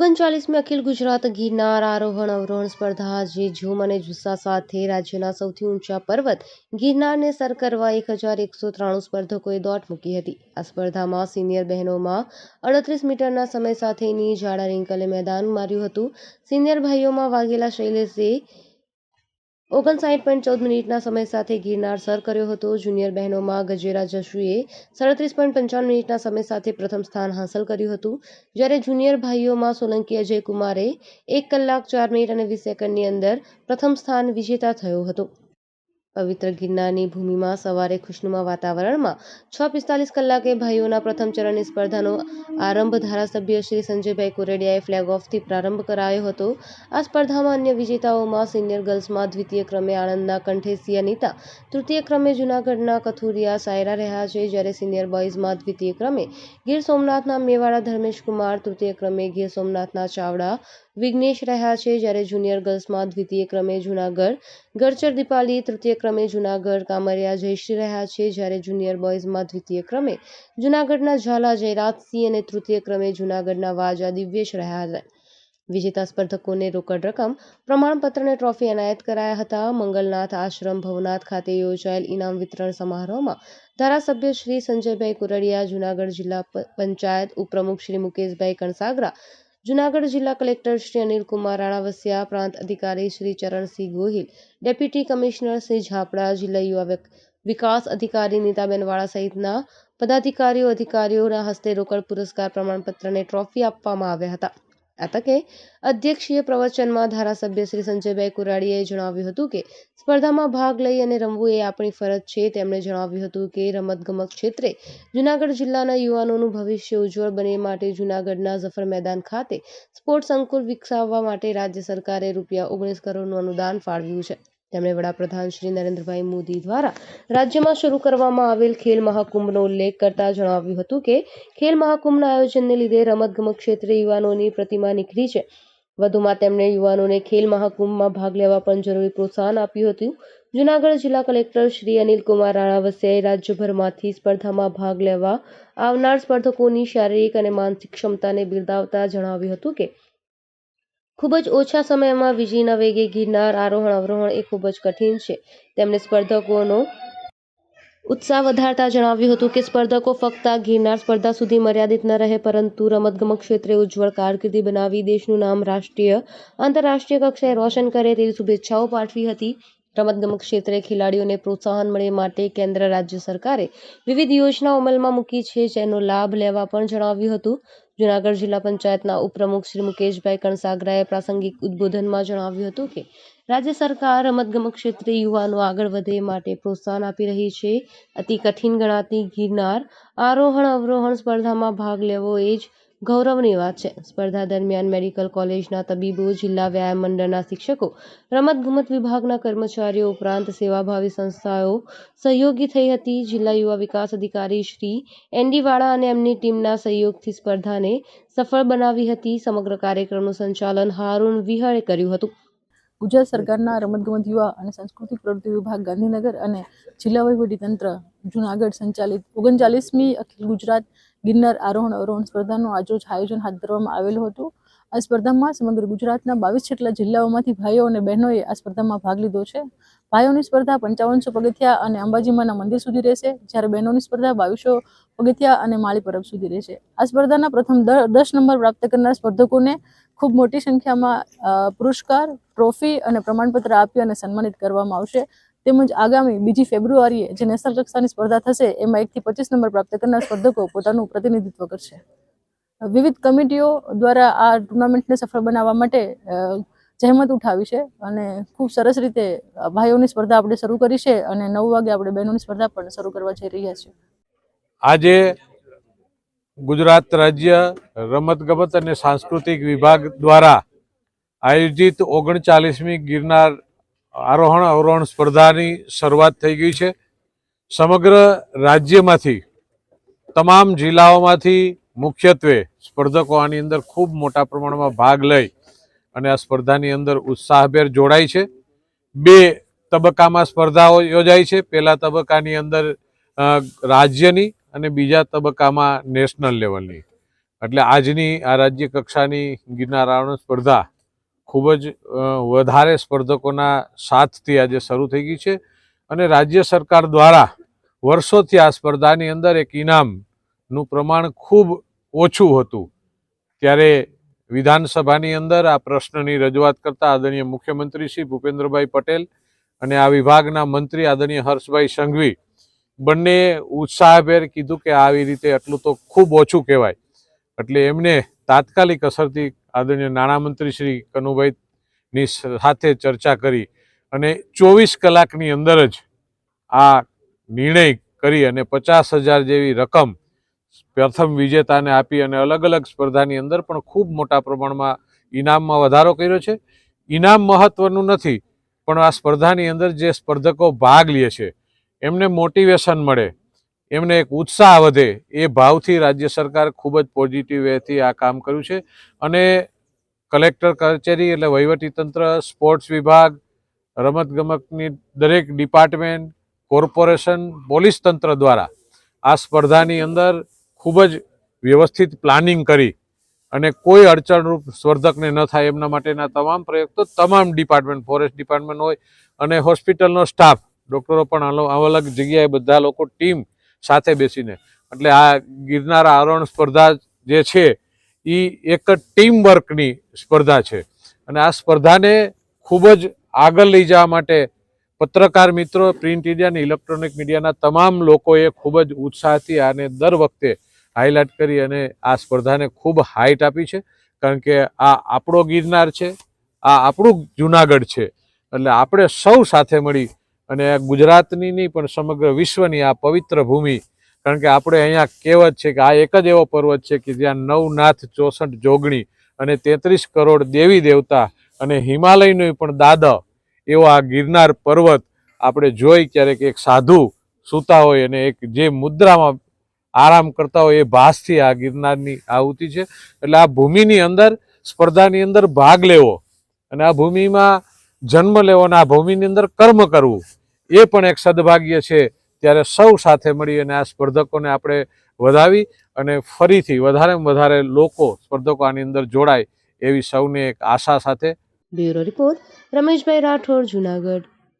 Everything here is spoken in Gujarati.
ઓગણચાલીસમી અખિલ ગુજરાત ગિરનાર આરોહણ અવરોહણ સ્પર્ધા આજે ઝૂમ અને જુસ્સા સાથે રાજ્યના સૌથી ઊંચા પર્વત ગિરનારને સર કરવા એક હજાર એકસો ત્રાણું સ્પર્ધકોએ દોટ મૂકી હતી. આ સ્પર્ધામાં સિનિયર બહેનોમાં અડત્રીસ મીટરના સમય સાથેની જાડા રિંકલે મેદાન માર્યું હતું. સિનિયર ભાઈઓમાં વાઘેલા શૈલેષે ઓગણસાઠ પોઈન્ટ ચૌદ મિનિટના સમય સાથે ગિરનાર સર કર્યો હતો. જુનિયર બહેનોમાં ગજેરા જશુએ સાડત્રીસ પોઈન્ટ પંચાવન મિનિટના સમય સાથે પ્રથમ સ્થાન હાંસલ કર્યું હતું. જ્યારે જુનિયર ભાઈઓમાં સોલંકી અજય કુમારે એક કલાક ચાર મિનિટ અને વીસ સેકન્ડની અંદર પ્રથમ સ્થાન વિજેતા થયો હતો. પવિત્ર ગિરનારની ભૂમિમાં સવારે ખુશનુમા વાતાવરણમાં છ પિસ્તાલીસ કલાકે ભાઈઓના પ્રથમ ચરણની સ્પર્ધાનો આરંભ ધારાસભ્ય શ્રી સંજયભાઈ કુરેડિયાએ ફ્લેગ ઓફથી પ્રારંભ કરાયો હતો. આ સ્પર્ધામાં અન્ય વિજેતાઓમાં સિનિયર ગર્લ્સમાં દ્વિતીય ક્રમે આણંદના કંઠેસી અનિતા તૃતીય ક્રમે જૂનાગઢના કથુરિયા સાયરા રહ્યા છે. જ્યારે સિનિયર બોયઝમાં દ્વિતીય ક્રમે ગીર સોમનાથના મેવાડા ધર્મેશ કુમાર તૃતીય ક્રમે ગીર સોમનાથના ચાવડા વિઘ્નેશ રહ્યા છે જ્યારે જુનિયર ગર્લ્સમાં દ્વિતીય ક્રમે જૂનાગઢ, ગરચર દીપાલી તૃતીય ક્રમે જૂનાગઢ કામરિયા જયશ્રી રહ્યા છે જ્યારે જુનિયર બોયઝમાં દ્વિતીય ક્રમે જૂનાગઢના ઝાલા જયરાજસિંહ અને તૃતીય ક્રમે જૂનાગઢના વાજા દિવ્યેશ રહ્યા હતા. વિજેતા સ્પર્ધકોને રોકડ રકમ પ્રમાણપત્ર અને ટ્રોફી એનાયત કરાયા હતા. મંગલનાથ આશ્રમ, ભવનાથ ખાતે યોજાયેલ ઇનામ વિતરણ સમારોહમાં ધારાસભ્ય શ્રી સંજયભાઈ કુરડિયા, જૂનાગઢ જિલ્લા પંચાયત ઉપપ્રમુખ શ્રી મુકેશભાઈ કણસાગરા જૂનાગઢ જિલ્લા કલેક્ટર શ્રી અનિલકુમાર રાણાવસિયા, પ્રાંત અધિકારી શ્રી ચરણસિંહ ગોહિલ, ડેપ્યુટી કમિશનર શ્રી ઝાપડા, જિલ્લા યુવા વિકાસ અધિકારી નીતાબેન વાળા સહિતના પદાધિકારીઓ, અધિકારીઓના હસ્તે રોકડ પુરસ્કાર પ્રમાણપત્ર અને ટ્રોફી આપવામાં આવ્યા હતા. આ તકે અધ્યક્ષીય પ્રવચનમાં ધારાસભ્ય શ્રી સંજયભાઈ કુરાડીએ જણાવ્યું હતું કે સ્પર્ધામાં ભાગ લઈ અને રમવું એ આપણી ફરજ છે. તેમણે જણાવ્યું હતું કે રમતગમત ક્ષેત્રે જૂનાગઢ જિલ્લાના યુવાનોનું ભવિષ્ય ઉજ્જવળ બને માટે જૂનાગઢના ઝફર મેદાન ખાતે સ્પોર્ટ્સ સંકુલ વિકસાવવા માટે રાજ્ય સરકારે રૂપિયા ઓગણીસ કરોડનું અનુદાન ફાળવ્યું છે. તેમણે વડાપ્રધાન શ્રી નરેન્દ્રભાઈ મોદી દ્વારા રાજ્યમાં શરૂ કરવામાં આવેલ ખેલ મહાકુંભનો ઉલ્લેખ કરતા જણાવ્યું હતું કે, ખેલ મહાકુંભના આયોજનને લીધે રમતગમત ક્ષેત્રે યુવાનોની પ્રતિમા નીકળી છે. વધુમાં તેમણે યુવાનોને ખેલ મહાકુંભમાં ભાગ લેવા પણ જરૂરી પ્રોત્સાહન આપ્યું હતું. જૂનાગઢ જિલ્લા કલેક્ટર શ્રી અનિલકુમાર રાણાવસિયાએ રાજ્યભરમાંથી સ્પર્ધામાં ભાગ લેવા આવનાર સ્પર્ધકોની શારીરિક અને માનસિક ક્ષમતાને બિરદાવતા જણાવ્યું હતું કે ખૂબ જ ઓછા સમયમાં વીજળીના વેગે ગિરનાર આરોહણ અવરોહણ એ ખૂબ જ કઠિન છે. તેમણે સ્પર્ધકોનો ઉત્સાહ વધારતા જણાવ્યું હતું કે સ્પર્ધકો ફક્ત ગિરનાર સ્પર્ધા સુધી મર્યાદિત ન રહે, પરંતુ રમતગમત ક્ષેત્રે ઉજ્જવળ કારકિર્દી બનાવી દેશનું નામ રાષ્ટ્રીય, આંતરરાષ્ટ્રીય કક્ષાએ રોશન કરે તેવી શુભેચ્છાઓ પાઠવી હતી. રમતગમત ક્ષેત્રે ખેલાડીઓને પ્રોત્સાહન મળે માટે કેન્દ્ર રાજ્ય સરકારે વિવિધ યોજનાઓ અમલમાં મૂકી છે, જેનો લાભ લેવા પણ જણાવ્યું હતું. જૂનાગઢ જિલ્લા પંચાયતના ઉપપ્રમુખ શ્રી મુકેશભાઈ કણસાગરાએ પ્રાસંગિક ઉદ્બોધનમાં જણાવ્યું હતું કે, રાજ્ય સરકાર રમતગમત ક્ષેત્રે યુવાનો આગળ વધે માટે પ્રોત્સાહન આપી રહી છે. અતિ કઠિન ગણાતી ગિરનાર આરોહણ અવરોહણ સ્પર્ધામાં ભાગ લેવો એ જ ગૌરવની વાત છે. સ્પર્ધા દરમિયાન મેડિકલ કોલેજના તબીબો, જિલ્લા વ્યાયામ મંડળના શિક્ષકો રમતગમત વિભાગના કર્મચારીઓ ઉપરાંત સેવાભાવી સંસ્થાઓ સહયોગી થઈ હતી. જિલ્લા યુવા વિકાસ અધિકારી શ્રી એનડી અને એમની ટીમના સહયોગથી સ્પર્ધાને સફળ બનાવી હતી. સમગ્ર કાર્યક્રમનું સંચાલન હારૂન વિહળે કર્યું હતું. ગુજરાત સરકારના રમતગમત યુવા અને સાંસ્કૃતિક પ્રવૃત્તિ વિભાગ ગાંધીનગર અને જિલ્લા વહીવટીતંત્ર જૂનાગઢ સંચાલિત ઓગણચાલીસમી અખિલ ગુજરાત ગિરનાર આરોહણ અરોહણ સ્પર્ધાનું આજરોજ આયોજન હાથ ધરવામાં આવેલું હતું. આ સ્પર્ધામાં સમગ્ર ગુજરાતના બાવીસ જેટલા જિલ્લાઓમાંથી ભાઈઓ અને બહેનોએ આ સ્પર્ધામાં ભાગ લીધો છે. ભાઈઓની સ્પર્ધા પંચાવનસો પગથિયા અને અંબાજીમાંના મંદિર સુધી રહેશે, જ્યારે બહેનોની સ્પર્ધા બાવીસો પગથિયા અને માળી પરબ સુધી રહેશે. આ સ્પર્ધાના પ્રથમ દસ નંબર પ્રાપ્ત કરનાર સ્પર્ધકોને ખૂબ મોટી સંખ્યામાં પુરસ્કાર, ટ્રોફી અને પ્રમાણપત્ર આપી અને સન્માનિત કરવામાં આવશે. તેમજ આગામી બીજી ફેબ્રુઆરીએ જે નેશનલ કક્ષાની સ્પર્ધા થશે, એમાં એકથી પચીસ નંબર પ્રાપ્ત કરનાર સ્પર્ધકો પોતાનું પ્રતિનિધિત્વ કરશે. વિવિધ કમિટીઓ દ્વારા આ ટુર્નામેન્ટને સફળ બનાવવા માટે જહેમત ઉઠાવી છે અને ખૂબ સરસ રીતે ભાઈઓની સ્પર્ધા આપણે શરૂ કરી છે અને નવ વાગે આપણે બહેનોની સ્પર્ધા પણ શરૂ કરવા જઈ રહ્યા છીએ. આજે ગુજરાત રાજ્ય રમતગમત અને સાંસ્કૃતિક વિભાગ દ્વારા આયોજિત ઓગણચાલીસમી ગિરનાર આરોહણ અવરોહણ સ્પર્ધાની શરૂઆત થઈ ગઈ છે. સમગ્ર રાજ્યમાંથી, તમામ જિલ્લાઓમાંથી મુખ્યત્વે સ્પર્ધકો આની અંદર ખૂબ મોટા પ્રમાણમાં ભાગ લઈ અને આ સ્પર્ધાની અંદર ઉત્સાહભેર જોડાય છે. બે તબક્કામાં સ્પર્ધાઓ યોજાય છે. પહેલા તબક્કાની અંદર રાજ્યની અને બીજા તબક્કામાં નેશનલ લેવલની. એટલે આજની આ રાજ્ય કક્ષાની ગિરનાર આરોહણ સ્પર્ધા ખૂબ જ વધારે સ્પર્ધકોના સાથથી આજે શરૂ થઈ ગઈ છે અને રાજ્ય સરકાર દ્વારા વર્ષોથી આ સ્પર્ધાની અંદર એક ઇનામનું પ્રમાણ ખૂબ ઓછું હતું. ત્યારે વિધાનસભાની અંદર આ પ્રશ્નની રજૂઆત કરતા આદરણીય મુખ્યમંત્રી શ્રી ભૂપેન્દ્રભાઈ પટેલ અને આ વિભાગના મંત્રી આદરણીય હર્ષભાઈ સંઘવી બંને ઉત્સાહભેર કીધું કે આવી રીતે આટલું તો ખૂબ ઓછું કહેવાય. એટલે એમને તાત્કાલિક અસરથી આદરણીય નાણામંત્રી શ્રી કનુભાઈની સાથે ચર્ચા કરી અને ચોવીસ કલાકની અંદર જ આ નિર્ણય કરી અને પચાસ હજાર જેવી રકમ પ્રથમ વિજેતાને આપી અને અલગ અલગ સ્પર્ધાની અંદર પણ ખૂબ મોટા પ્રમાણમાં ઇનામમાં વધારો કર્યો છે. ઇનામ મહત્વનું નથી, પણ આ સ્પર્ધાની અંદર જે સ્પર્ધકો ભાગ લે છે, એમને મોટિવેશન મળે. એમને એક ઉત્સાહ વધે એ ભાવથી રાજ્ય સરકાર ખૂબ જ પોઝિટિવ વેથી આ કામ કર્યું છે. અને કલેક્ટર કચેરી એટલે વહીવટીતંત્ર સ્પોર્ટ્સ વિભાગ, રમતગમતની દરેક ડિપાર્ટમેન્ટ કોર્પોરેશન પોલીસ તંત્ર દ્વારા આ સ્પર્ધાની અંદર ખૂબ જ વ્યવસ્થિત પ્લાનિંગ કરી અને કોઈ અડચણરૂપ સ્પર્ધકને ન થાય એમના માટેના તમામ પ્રયત્નો તમામ ડિપાર્ટમેન્ટ ફોરેસ્ટ ડિપાર્ટમેન્ટ હોય અને હોસ્પિટલનો સ્ટાફ ડૉક્ટરો પણ અલગ જગ્યાએ બધા લોકો ટીમ સાથે બેસીને. એટલે આ ગિરનાર આરોહણ સ્પર્ધા જે છે એ એક ટીમ વર્કની સ્પર્ધા છે. અને આ સ્પર્ધાને ખૂબ જ આગળ લઈ જવા માટે પત્રકાર મિત્રો, પ્રિન્ટ મીડિયા અને ઇલેક્ટ્રોનિક મીડિયાના તમામ લોકોએ ખૂબ જ ઉત્સાહથી આને દર વખતે હાઇલાઇટ કરી અને આ સ્પર્ધાને ખૂબ હાઇટ આપી છે. કારણ કે આ આપણો ગિરનાર છે, આ આપણું જુનાગઢ છે. એટલે આપણે સૌ સાથે મળી અને ગુજરાતની નહીં, પણ સમગ્ર વિશ્વની આ પવિત્ર ભૂમિ. કારણ કે આપણે અહીંયા કહેવત છે કે આ એક જ એવો પર્વત છે કે જ્યાં નવનાથ ચોસઠ જોગણી અને તેત્રીસ કરોડ દેવી દેવતા અને હિમાલયનો પણ દાદા એવો આ ગિરનાર પર્વત આપણે જોઈ ક્યારેક એક સાધુ સૂતા હોય અને એક જે મુદ્રામાં આરામ કરતા હોય એ ભાસથી આ ગિરનારની આહુતિ છે. એટલે આ ભૂમિની અંદર, સ્પર્ધાની અંદર ભાગ લેવો અને આ ભૂમિમાં જન્મ લેવો અને આ ભૂમિની અંદર કર્મ કરવું. એ પણ એક સદભાગ્ય છે. ત્યારે સૌ સાથે મળી અને આ સ્પર્ધકોને આપણે વધાવી અને ફરીથી વધારેમાં વધારે લોકો સ્પર્ધકો આની અંદર જોડાય એવી સૌને એક આશા સાથે બ્યુરો રિપોર્ટ, રમેશભાઈ રાઠોડ, જુનાગઢ.